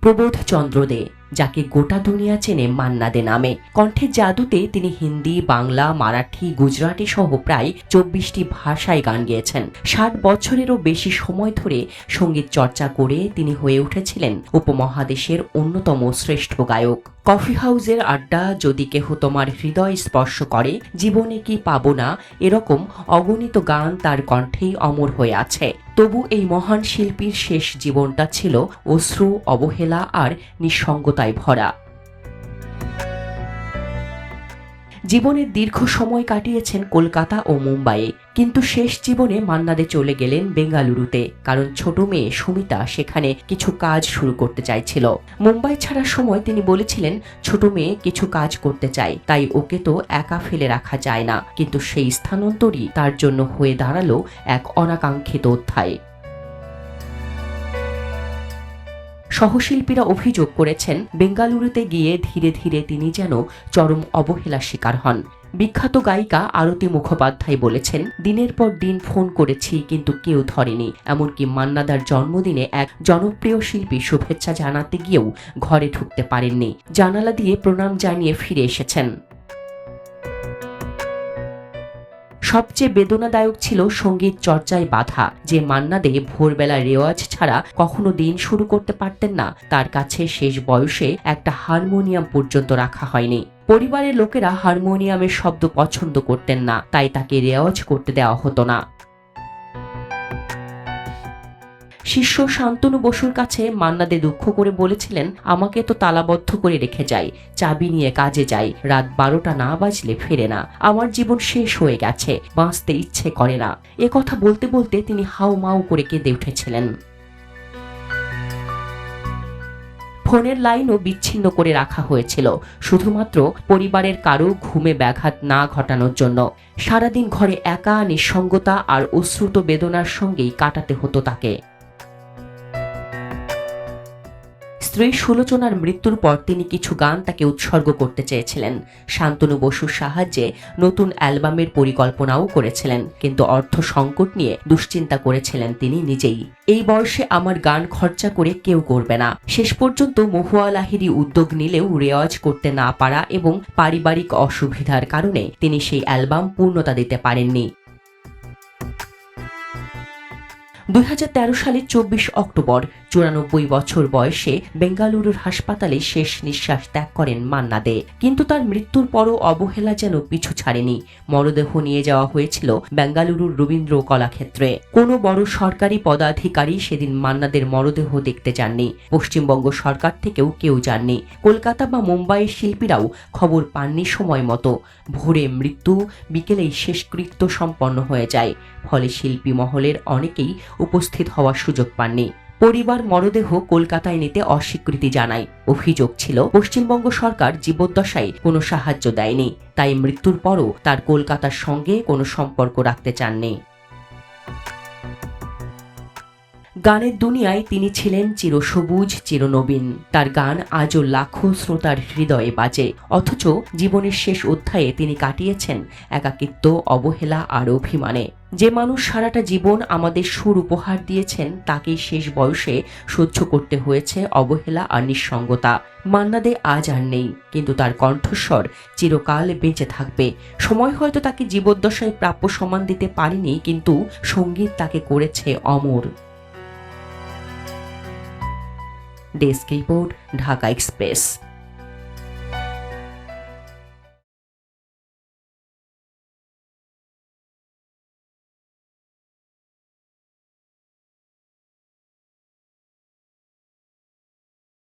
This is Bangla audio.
প্রবোধ চন্দ্র দে, যাকে গোটা দুনিয়া চেনে মান্না দে নামে। কণ্ঠের জাদুতে তিনি হিন্দি, বাংলা, মারাঠি, গুজরাটি সহ প্রায় চব্বিশটি ভাষায় গান গেয়েছেন। ষাট বছরেরও বেশি সময় ধরে সংগীত চর্চা করে তিনি হয়ে উঠেছিলেন উপমহাদেশের অন্যতম শ্রেষ্ঠ গায়ক। কফি হাউজের আড্ডা যদি কেহ তোমার হৃদয় স্পর্শ করে, জীবনে কি পাবো না? এরকম অগণিত গান তার কণ্ঠেই অমর হয়ে আছে। তবু এই মহান শিল্পীর শেষ জীবনটা ছিল অশ্রু, অবহেলা আর নিঃসঙ্গতায় ভরা। জীবনের দীর্ঘ সময় কাটিয়েছেন কলকাতা ও মুম্বাইয়ে। কিন্তু শেষ জীবনে মান্নাদে চলে গেলেন বেঙ্গালুরুতে, কারণ ছোট মেয়ে সুমিতা সেখানে কিছু কাজ শুরু করতে চাইছিল। মুম্বাই ছাড়ার সময় তিনি বলেছিলেন, ছোট মেয়ে কিছু কাজ করতে চাই তাই ওকে তো একা ফেলে রাখা যায় না। কিন্তু সেই স্থানান্তরই তার জন্য হয়ে দাঁড়াল এক অনাকাঙ্ক্ষিত অধ্যায়। সহশিল্পীরা অভিযোগ করেছেন, বেঙ্গালুরুতে গিয়ে ধীরে ধীরে তিনি যেন চরম অবহেলার শিকার হন। বিখ্যাত গায়িকা আরতি মুখোপাধ্যায় বলেছেন, দিনের পর দিন ফোন করেছি কিন্তু কেউ ধরেনি। এমনকি মান্নাদার জন্মদিনে এক জনপ্রিয় শিল্পী শুভেচ্ছা জানাতে গিয়েও ঘরে ঢুকতে পারেননি। জানালা দিয়ে প্রণাম জানিয়ে ফিরে এসেছেন। সবচেয়ে বেদনাদায়ক ছিল সংগীত চর্চায় বাধা, যে মান্না দে ভোরবেলা রেওয়াজ ছাড়া কখনো দিন শুরু করতে পারতেন না। তার কাছে শেষ বয়সে একটা হারমোনিয়াম পর্যন্ত রাখা হয়নি। পরিবারের লোকেরা হারমোনিয়ামের শব্দ পছন্দ করতেন না, তাই তাকে রেওয়াজ করতে দেওয়া হতো না। শিষ্য শান্তনু বসুর কাছে মান্নাদে দুঃখ করে বলেছিলেন, আমাকে তো তালাবদ্ধ করে রেখে যাই, চাবি নিয়ে কাজে যাই, রাত বারোটা না বাজলে ফেরে না, আমার জীবন শেষ হয়ে গেছে, বাঁচতে ইচ্ছে করে না। এ কথা বলতে বলতে তিনি হাউ মাউ করে কেঁদে উঠেছিলেন। ফোনের লাইনও বিচ্ছিন্ন করে রাখা হয়েছিল, শুধুমাত্র পরিবারের কারও ঘুমে ব্যাঘাত না ঘটানোর জন্য। সারাদিন ঘরে একা, নিঃসঙ্গতা আর অশ্রুত বেদনার সঙ্গেই কাটাতে হতো তাকে। স্ত্রী সুলোচনার মৃত্যুর পর তিনি কিছু গান তাকে উৎসর্গ করতে চেয়েছিলেন। শান্তনু বসুর সাহায্যে নতুন অ্যালবামের পরিকল্পনাও করেছিলেন, কিন্তু অর্থ সংকট নিয়ে দুশ্চিন্তা করেছিলেন তিনি নিজেই। এই বয়সে আমার গান খরচা করে কেউ করবে না। শেষ পর্যন্ত মহুয়া লাহিরি উদ্যোগ নিলেও রেওয়াজ করতে না পারা এবং পারিবারিক অসুবিধার কারণে তিনি সেই অ্যালবাম পূর্ণতা দিতে পারেননি। দুই হাজার তেরো সালের চব্বিশ অক্টোবর, চুরানব্বই বছর বয়সে বেঙ্গালুরুর হাসপাতালে শেষ নিঃশ্বাস ত্যাগ করেন মান্না দে। কিন্তু তার মৃত্যুর পরও অবহেলা যেন পিছু ছাড়েনি। মরদেহ নিয়ে যাওয়া হয়েছিল বেঙ্গালুরুর রবীন্দ্র কলাক্ষেত্রে। কোনো বড় সরকারি পদাধিকারী সেদিন মান্নাদের মরদেহ দেখতে যাননি। পশ্চিমবঙ্গ সরকার থেকেও কেউ যাননি। কলকাতা বা মুম্বাইয়ের শিল্পীরাও খবর পাননি সময় মতো। ভোরে মৃত্যু, বিকেলেই শেষকৃত্য সম্পন্ন হয়ে যায়। ফলে শিল্পী মহলের অনেকেই উপস্থিত হওয়ার সুযোগ পাননি। পরিবার মরদেহ কলকাতায় নিতে অস্বীকৃতি জানায়। অভিযোগ ছিল, পশ্চিমবঙ্গ সরকার জীবদ্দশায় কোনো সাহায্য দেয়নি, তাই মৃত্যুর পরও তার কলকাতার সঙ্গে কোনো সম্পর্ক রাখতে চাননি। গানের দুনিয়ায় তিনি ছিলেন চিরসবুজ, চিরনবীন। তার গান আজও লাখো শ্রোতার হৃদয়ে বাজে। অথচ জীবনের শেষ অধ্যায়ে তিনি কাটিয়েছেন একাকিত্ব, অবহেলা আর অভিমানে। যে মানুষ সারাটা জীবন আমাদের সুর উপহার দিয়েছেন, তাকেই শেষ বয়সে সহ্য করতে হয়েছে অবহেলা আর নিঃসঙ্গতা। মান্নাদে আজ আর নেই, কিন্তু তার কণ্ঠস্বর চিরকাল বেঁচে থাকবে। সময় হয়তো তাকে জীবদ্দশায় প্রাপ্য সম্মান দিতে পারেনি, কিন্তু সংগীত তাকে করেছে অমর। Desk report Dhaka express